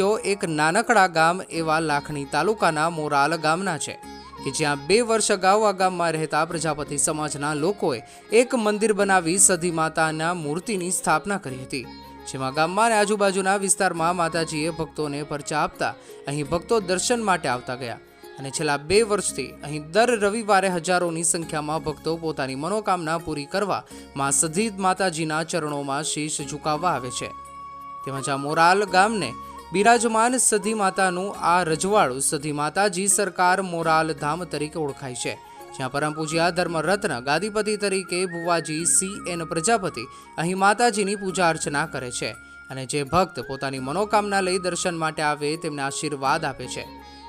દ્રશ્યો એક નાનકડા ગામ એવા લાખણી તાલુકાના મોરાલ ગામના છે, કે જ્યાં બે વર્ષ અગાઉ આ ગામમાં રહેતા પ્રજાપતિ સમાજના લોકોએ એક મંદિર બનાવી સધી માતાના મૂર્તિની સ્થાપના કરી હતી, જેમાં ગામમાં અને આજુબાજુના વિસ્તારમાં માતાજીએ ભક્તોને પરચા આપતા, અહીં ભક્તો દર્શન માટે આવતા ગયા અને છેલ્લા બે વર્ષથી અહીં દર રવિવારે હજારોની સંખ્યામાં ભક્તો પોતાની મનોકામના પૂરી કરવા માં સધી માતાજીના ચરણોમાં શીશ ઝુકાવવા આવે છે. તેમજ આ મોરાલ ગામને બિરાજમાન સધી માતાનું આ રજવાડું સધી માતાજી સરકાર મોરાલ ધામ તરીકે ઓળખાય છે, જ્યાં પરમ પૂજ્યા ધર્મરત્ન ગાદીપતિ તરીકે ભુવાજી સી એન પ્રજાપતિ અહીં માતાજીની પૂજા અર્ચના કરે છે અને જે ભક્ત પોતાની મનોકામના લઈ દર્શન માટે આવે તેમને આશીર્વાદ આપે છે.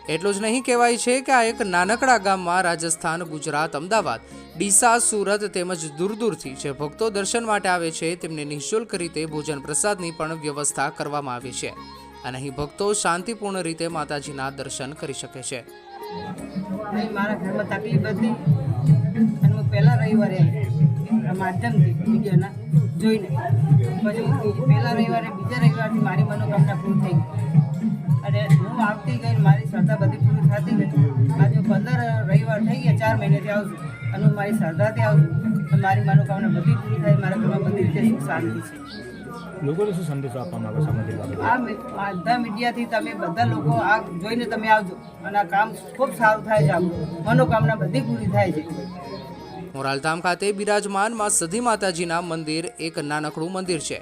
એટલું જ નહીં કહેવાય છે કે આ એક નાનકડા ગામમાં રાજસ્થાન, ગુજરાત, અમદાવાદ, ડીસા, સુરત તેમજ દૂર દૂરથી જે ભક્તો દર્શન માટે આવે છે તેમને નિઃશુલ્ક રીતે ભોજન પ્રસાદની પણ વ્યવસ્થા કરવામાં આવી છે. અને અહીં ભક્તો શાંતિપૂર્ણ રીતે માતાજીના દર્શન કરી શકે છે. મારા ઘરમાં તકલીફ હતી અને હું પહેલા રવિવારે માધ્યમથી મીડિયાના જોઈને પછી પહેલા રવિવારે, બીજા રવિવારથી મારી મનોકામના પૂરી થઈ અને હું આવતી ગઈ મારી શ્રદ્ધા બધી પૂરી થતી ગઈ. આજે રવિવાર થઈ ગયા ચાર મહિનેથી આવું છું. અને હું મારી શ્રદ્ધાથી આવું છું. મારી મનોકામના બધી પૂરી થાય મારા ઘરમાં બધી રીતે સુખ શાંતિ છે. લોકોને શું સંદેશો આપવામાં આવે સામાજિક આ બધા મીડિયાથી તમે બધા લોકો આ જોઈને તમે આવજો. અને આ કામ ખૂબ સારું થાય છે આપણું. મનોકામના બધી પૂરી થાય છે. મોરાલધામ ખાતે બિરાજમાનમાં સધી માતાજીના મંદિર એક નાનકડું મંદિર છે.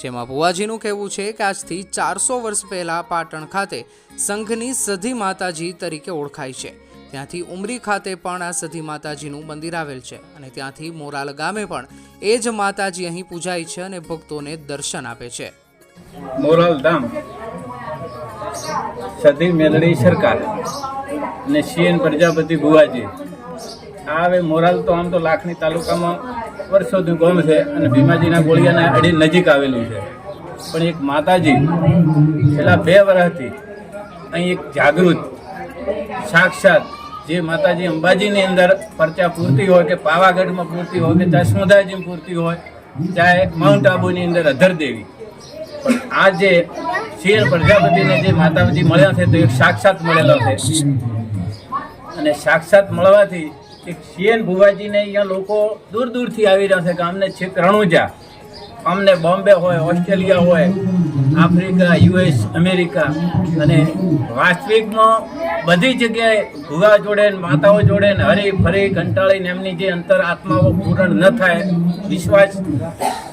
જેમાં ભુવાજીનું કહેવું છે કે આજથી ચારસો વર્ષ પહેલા પાટણ ખાતે સંઘની સધી માતાજી તરીકે ઓળખાય છે. ત્યાંથી ઉમરી ખાતે પણ આ સધી માતાજીનું મંદિર આવેલ છે અને ત્યાંથી મોરાલ ગામે પણ એ જ માતાજી અહીં પૂજાય છે અને ભક્તોને દર્શન આપે છે. મોરાલ ધામ, સધી મેલડી સરકાર અને સીએન પ્રજાપતિ ગુવાજી આ હવે મોરાલ તો આમ તો લાખણી તાલુકામાં વર્ષોથી ગામ છે અને ભીમાજીના ગોળિયાના અડી નજીક આવેલું છે. પણ એક માતાજી છેલ્લા બે વર્ષથી અહીં એક જાગૃત, સાક્ષાત જે માતાજી અંબાજીની અંદર પરચા પૂરતી હોય કે પાવાગઢમાં પૂરતી હોય કે ચાહે સોંધાજીમાં પૂરતી હોય, ચાહે માઉન્ટ આબુની અંદર અધર દેવી. પણ આ જે શેર પ્રજાપતિને જે માતાજી મળ્યા છે તો એક સાક્ષાત મળેલો છે. અને સાક્ષાત મળવાથી એક શિયર ભુવાજીને અહીંયા લોકો દૂર દૂરથી આવી રહ્યા છે કે અમને છેક રણુજા. અમને બોમ્બે હોય, ઓસ્ટ્રેલિયા હોય આફ્રિકા, યુએસ, અમેરિકા અને વાસ્તવિકમાં બધી જગ્યાએ ભુવા જોડે માતાઓ જોડે હરી ફરી કંટાળીને એમની જે અંતર આત્માઓ પૂરણ ન થાય, વિશ્વાસ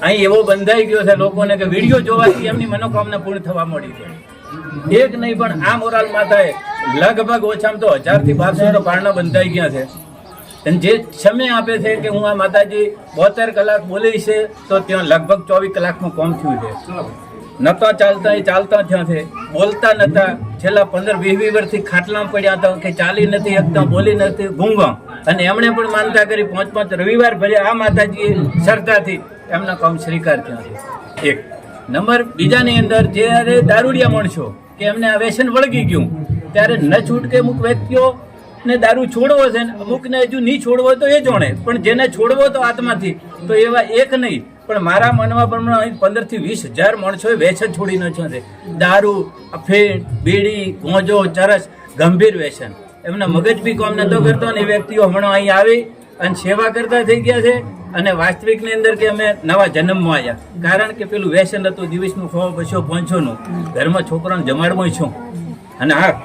અહીં એવો બંધાઈ ગયો છે લોકોને કે વીડિયો જોવાથી એમની મનોકામના પૂર્ણ થવા મળી છે. એક નહીં પણ આ મોરાલ માતાએ લગભગ ઓછામાં તો હજારથી બારસો પારણા બંધાઈ ગયા છે. અને જે સમય આપે છે કે હું આ માતાજી બોતેર કલાક બોલી છે, તો ત્યાં લગભગ ચોવીસ કલાકનું કોમ થયું છે. નતા ચાલતા, એ ચાલતા થયા છે. બોલતા નતા. છેલ્લા પંદર, વીસ વર્ષથી ખાટલામાં પડ્યા હતા કે ચાલી નથી એકતા બોલી નથી ગુંગા અને એમણે પણ માનતા કરી, પાંચ પાંચ રવિવાર ભર્યા આ માતાજીએ શ્રદ્ધાથી એમના કામ સ્વીકાર થયા છે. એક. નંબર, બીજાની અંદર જ્યારે દારૂડિયા માણસો કે એમને આ વ્યસન વળગી ગયું, ત્યારે ન છૂટકે અમુક વ્યક્તિઓ ને દારૂ છોડવો છે અમુકને હજુ નહીં છોડવો તો એ જોણે. પણ જેને છોડવો તો આત્માથી. તો એવા એક નહીં પણ મારા મનમાં પણ અહીં પંદરથી વીસ હજાર માણસોએ વ્યસન છોડી નાખ્યો છે. દારૂ અફીણ બીડી, ગોંજો, ચરસ, ગંભીર વ્યસન એમના મગજ બી કોમ નતો કરતો ને એ વ્યક્તિઓ હમણાં અહીં આવી અને સેવા કરતા થઈ ગયા છે અને વાસ્તવિકની અંદર કે અમે નવા જન્મમાં આવ્યા. કારણ કે પેલું વ્યસન હતું દિવસનું ખો બસો, પાંચસોનું. ઘરમાં છોકરાને જમાડવું છું. અને હા,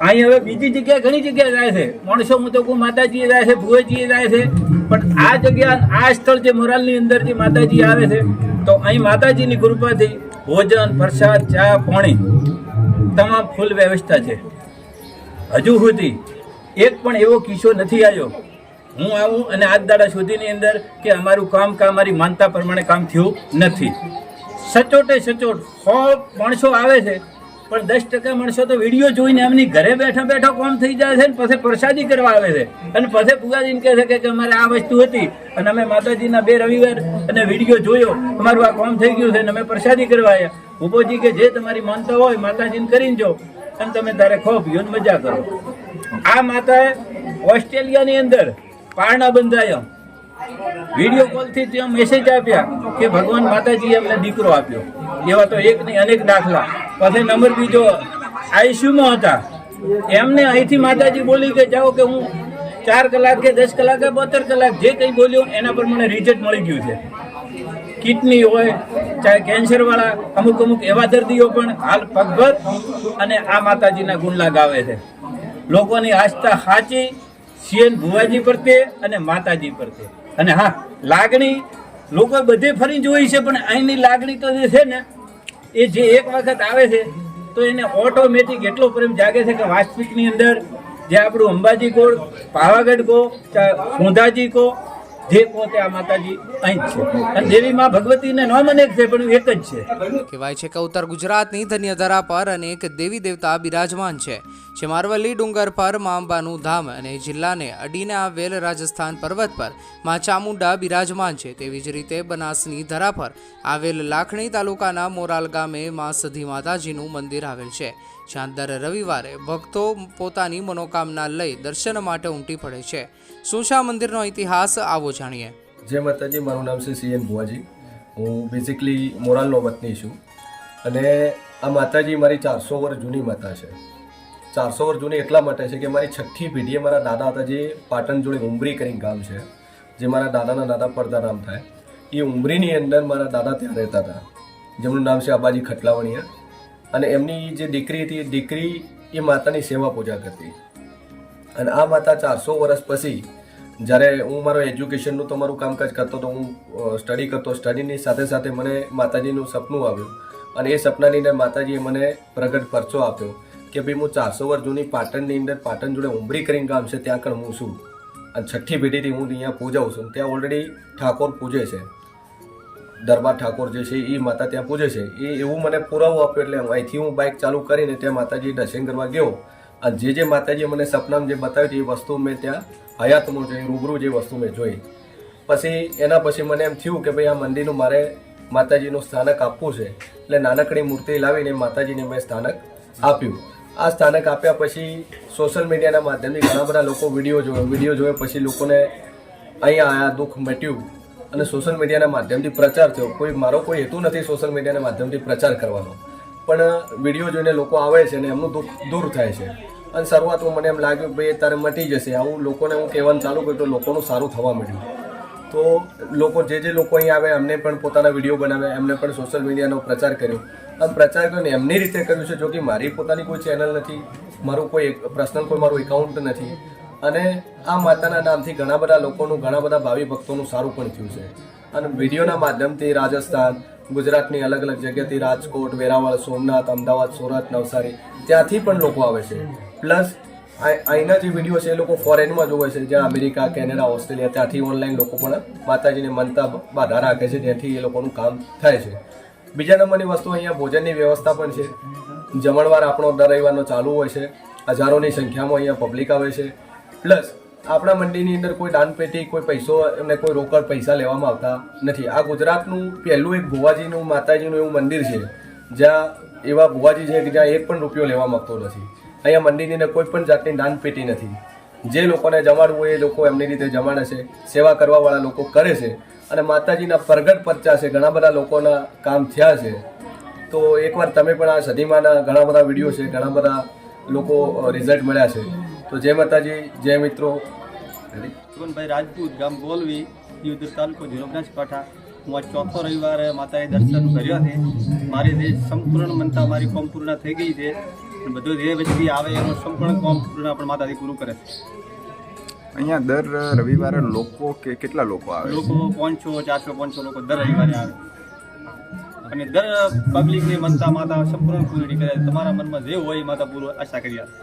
અહીં હવે બીજી જગ્યાએ ઘણી જગ્યાએ જાય છે. માણસો હું તો કહું, માતાજીએ જાય છે, ભુવેજીએ જાય છે. પણ આ જગ્યા, આ સ્થળ જે મોરાલની અંદર જે માતાજી આવે છે, તો અહીં માતાજીની કૃપાથી ભોજન, પ્રસાદ, ચા, પાણી તમામ ફૂલ વ્યવસ્થા છે. હજુ સુધી એક પણ એવો કિસ્સો નથી આવ્યો. હું આવું અને આજ દાડા સુધીની અંદર કે અમારું કામ કામ મારી માનતા પ્રમાણે કામ થયું નથી. સચોટે સચોટ સો માણસો આવે છે પણ દસ ટકા માણસો તો વીડિયો જોઈને એમની ઘરે બેઠા બેઠા કોમ થઈ જાય છે પછી પ્રસાદી કરવા આવે છે. અને પછી પૂજાજીને કહે છે કે અમારે આ વસ્તુ હતી અને અમે માતાજીના બે રવિવાર અને વીડિયો જોયો. અમારું આ કોમ થઈ ગયું છે અને અમે પ્રસાદી કરવા આવ્યા ઉભોજી કે જે તમારી માનતા હોય માતાજીને કરીને જો. અને તમે તારે ખો પીઓ મજા કરો. આ માતાએ ઓસ્ટ્રેલિયાની અંદર પારણા બંધાયા. વીડિયો કોલથી ત્યાં મેસેજ આપ્યા કે ભગવાન માતાજીએ અમને દીકરો આપ્યો. એવા તો એક નહીં, અનેક દાખલા. પછી નંબર બીજો આઈસીયુમાં હતા? એમને અહીંથી માતાજી બોલી કે, જાઓ કે હું ચાર કલાક કે દસ કલાક કે બોતેર કલાક જે કંઈ બોલ્યો એના પર મને રિઝલ્ટ મળી ગયું છે. કિડની હોય, ચાહે કેન્સરવાળા અમુક અમુક એવા દર્દીઓ પણ હાલ પગભર અને આ માતાજીના ગુણ ગાવે છે. લોકોની આસ્થા સાચી, સીએન ભુવાજી પ્રત્યે અને માતાજી પ્રત્યે. અને હા, લાગણી, લોકો બધે ફરી જોઈ છે, પણ અહીંની લાગણી તો જે છે ને એ જે એક વખત આવે છે, તો એને ઓટોમેટિક એટલો પ્રેમ જાગે છે કે વાસ્તવિકની અંદર જે આપણું અંબાજી કોળ પાવાગઢ કો સોંધાજી કો જે પોતે આ માતાજી અહીં છે. અને દેવી માં ભગવતીને નામ અનેક છે, પણ એક જ છે. કહેવાય છે કે ઉત્તર ગુજરાતની ધન્ય ધરા પર અનેક દેવી દેવતા બિરાજમાન છે. જે મારવલી ડુંગર પર મા અંબાનું ધામ અને જિલ્લાને અડીને આવેલ રાજસ્થાન પર્વત પર મા ચામુંડા બિરાજમાન છે. તેવી જ રીતે બનાસની ધરા પર આવેલ લાખણી તાલુકાના મોરાલ ગામે મા સધી માતાજીનું મંદિર આવેલ છે. જ્યાં દર રવિવારે ભક્તો પોતાની મનોકામના લઈ દર્શન માટે ઉમટી પડે છે. શું છે આ મંદિરનો ઇતિહાસ આવો જાણીએ. જય માતાજી, મારું નામ છે સીએન ભુવાજી. હું બેઝિકલી મોરાલનો વતની છું. અને આ માતાજી મારી ચારસો વર્ષ જૂની માતા છે. ચારસો વર્ષ જૂની એટલા માટે છે કે મારી છઠ્ઠી પેઢીએ મારા દાદા હતા જે પાટણ જોડે ઉમરી કરીને ગામ છે, જે મારા દાદાના દાદા પડદા નામ થાય. એ ઉમરીની અંદર મારા દાદા ત્યાં રહેતા હતા. જેમનું નામ છે આબાજી ખટલાવણીયા. અને એમની જે દીકરી હતી, એ દીકરી એ માતાની સેવા પૂજા કરતી. અને આ માતા ચારસો વર્ષ પછી જ્યારે હું મારો એજ્યુકેશનનું તો મારું કામકાજ કરતો તો હું સ્ટડી કરતો સ્ટડીની સાથે સાથે મને માતાજીનું સપનું આવ્યું અને એ સપનાની અંદર માતાજીએ મને પ્રગટ પરચો આપ્યો કે ભાઈ હું ચારસો વર્ષ જૂની પાટણની અંદર પાટણ જોડે ઉમરી કરીને ગામ છે, ત્યાં આગળ હું છું. અને છઠ્ઠી પેઢીથી હું અહીંયા પૂજાઉં છું. ત્યાં ઓલરેડી ઠાકોર પૂજે છે. દરબાર ઠાકોર જે છે એ માતા ત્યાં પૂજે છે. એ એવું મને પુરાવો આપ્યો એટલે અહીંથી હું બાઇક ચાલુ કરીને ત્યાં માતાજી દર્શન કરવા ગયો. અને જે જે માતાજીએ મને સપનામાં જે બતાવ્યું છે એ વસ્તુ મેં ત્યાં હયાતમાં જોઈ, રૂબરૂ જે વસ્તુ મેં જોઈ. પછી એના પછી મને એમ થયું કે ભાઈ આ મંદિરનું મારે માતાજીનું સ્થાનક આપવું છે. એટલે નાનકડી મૂર્તિ લાવીને માતાજીને મેં સ્થાનક આપ્યું. આ સ્થાનક આપ્યા પછી સોશિયલ મીડિયાના માધ્યમથી ઘણા બધા લોકો વીડિયો જોયો. વીડિયો જોયો પછી લોકોને અહીંયા આયા, દુઃખ મટ્યું અને સોશિયલ મીડિયાના માધ્યમથી પ્રચાર થયો. કોઈ, મારો કોઈ હેતુ નથી સોશિયલ મીડિયાના માધ્યમથી પ્રચાર કરવાનો. પણ વીડિયો જોઈને લોકો આવે છે અને એમનું દુઃખ દૂર થાય છે. અને શરૂઆતમાં મને એમ લાગ્યું કે ભાઈ, તારે મટી જશે. આવું લોકોને હું કહેવાનું ચાલુ કર્યું તો લોકોનું સારું થવા મળ્યું તો લોકો, જે જે લોકો અહીં આવે એમને પણ પોતાના વીડિયો બનાવ્યા, એમને પણ સોશિયલ મીડિયાનો પ્રચાર કર્યો. અને પ્રચાર કર્યો એમની રીતે કર્યું છે, જો કે મારી પોતાની કોઈ ચેનલ નથી, મારું કોઈ પર્સનલ કોઈ મારું એકાઉન્ટ નથી. અને આ માતાના નામથી ઘણા બધા લોકોનું, ઘણા બધા ભાવિ ભક્તોનું સારું પણ થયું છે. અને વિડીયોના માધ્યમથી રાજસ્થાન, ગુજરાતની અલગ અલગ જગ્યાથી રાજકોટ, વેરાવળ, સોમનાથ, અમદાવાદ, સુરત, નવસારી, ત્યાંથી પણ લોકો આવે છે. પ્લસ અહીંના જે વીડિયો છે એ લોકો ફોરેનમાં જોવે છે, જ્યાં અમેરિકા, કેનેડા, ઓસ્ટ્રેલિયા, ત્યાંથી ઓનલાઈન લોકો પણ માતાજીને માનતા બાધા રાખે છે, જેથી એ લોકોનું કામ થાય છે. બીજા નંબરની વસ્તુ અહીંયા ભોજનની વ્યવસ્થા પણ છે. જમણવાર આપણો દર રવિવારનો ચાલુ હોય છે. હજારોની સંખ્યામાં અહીંયા પબ્લિક આવે છે. પ્લસ આપણા મંડીની અંદર કોઈ દાનપેટી, કોઈ પૈસો એમને કોઈ રોકડ પૈસા લેવામાં આવતા નથી. આ ગુજરાતનું પહેલું એક ભુવાજીનું, માતાજીનું એવું મંદિર છે, જ્યાં એવા ભુવાજી છે કે જ્યાં એક પણ રૂપિયો લેવા માગતો નથી. અહીંયા મંદિરની કોઈ પણ જાતની દાનપેટી નથી. જે લોકોને જમાડવું હોય એ લોકો એમની રીતે જમાડે છે, સેવા કરવાવાળા લોકો કરે છે અને માતાજીના પ્રગટ પરચા છે, ઘણા બધા લોકોના કામ થયા છે. તો એકવાર તમે પણ આ સદીમાના ઘણા બધા વીડિયો છે, ઘણા બધા લોકો રિઝલ્ટ મળ્યા છે. તો જય માતાજી, જય મિત્રો. જીવનભાઈ રાજપૂત, ગામ ગોલવી દિયોદર તાલુકો જિલ્લો બનાસકાંઠા હું આ ચોથો રવિવારે માતાએ દર્શન કર્યા છે. મારી જે સંપૂર્ણ મનતા, મારી કોમ પૂર્ણ થઈ ગઈ છે. બધું જે વ્યક્તિ આવે એનું સંપૂર્ણ કામ પૂર્ણ આપણા માતાજી પૂરું કરે છે. અહીંયા દર રવિવારે લોકો કે કેટલા લોકો આવે લોકો પાંચસો ચારસો પાંચસો લોકો દર રવિવારે આવે. અને દર પબ્લિકની મનતા માતા સંપૂર્ણ પૂરી કરે. તમારા મનમાં જે હોય માતા પૂરું આશા કરી આપે